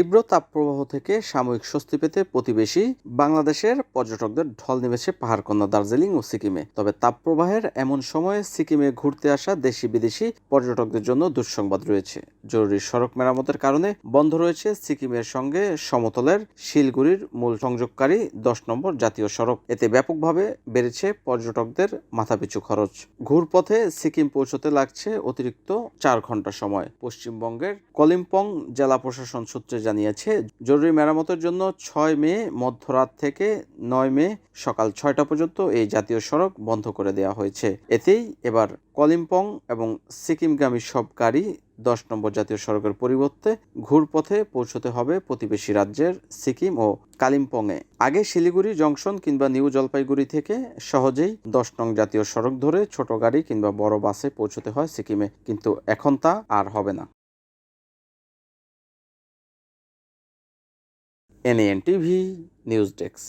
তীব্র তাপপ্রবাহ থেকে সাময়িক স্বস্তি পেতে প্রতিবেশী বাংলাদেশের পর্যটকদের ঢল নেমেছে পাহাড়কন্যা দার্জিলিং ও সিকিমে। তবে তাপপ্রবাহের এমন সময়ে সিকিমে ঘুরতে আসা দেশি বিদেশি পর্যটকদের জন্য দুঃসংবাদ রয়েছে। জরুরি সড়ক মেরামতের কারণে বন্ধ রয়েছে সিকিমের সঙ্গে সমতলের শিলগুড়ির মূল সংযোগকারী দশ নম্বর জাতীয় সড়ক। এতে ব্যাপকভাবে বেড়েছে পর্যটকদের মাথাপিছু খরচ। ঘুরপথে সিকিম পৌঁছতে লাগছে অতিরিক্ত চার ঘণ্টা সময়। পশ্চিমবঙ্গের কলিম্পং জেলা প্রশাসন সূত্রে জানিয়েছে, জরুরি মেরামতের জন্য ছয় মে মধ্যরাত থেকে নয় মে সকাল ছয়টা পর্যন্ত এই জাতীয় সড়ক বন্ধ করে দেওয়া হয়েছে। এতেই এবার কলিম্পং এবং সিকিমগামী সব গাড়ি দশ নম্বর জাতীয় সড়কের পরিবর্তে ঘুরপথে পৌঁছতে হবে প্রতিবেশী রাজ্যের সিকিম ও কালিম্পংয়ে। আগে শিলিগুড়ি জংশন কিংবা নিউ জলপাইগুড়ি থেকে সহজেই দশ নং জাতীয় সড়ক ধরে ছোট গাড়ি কিংবা বড় বাসে পৌঁছতে হয় সিকিমে, কিন্তু এখন তা আর হবে না। NN TV news desk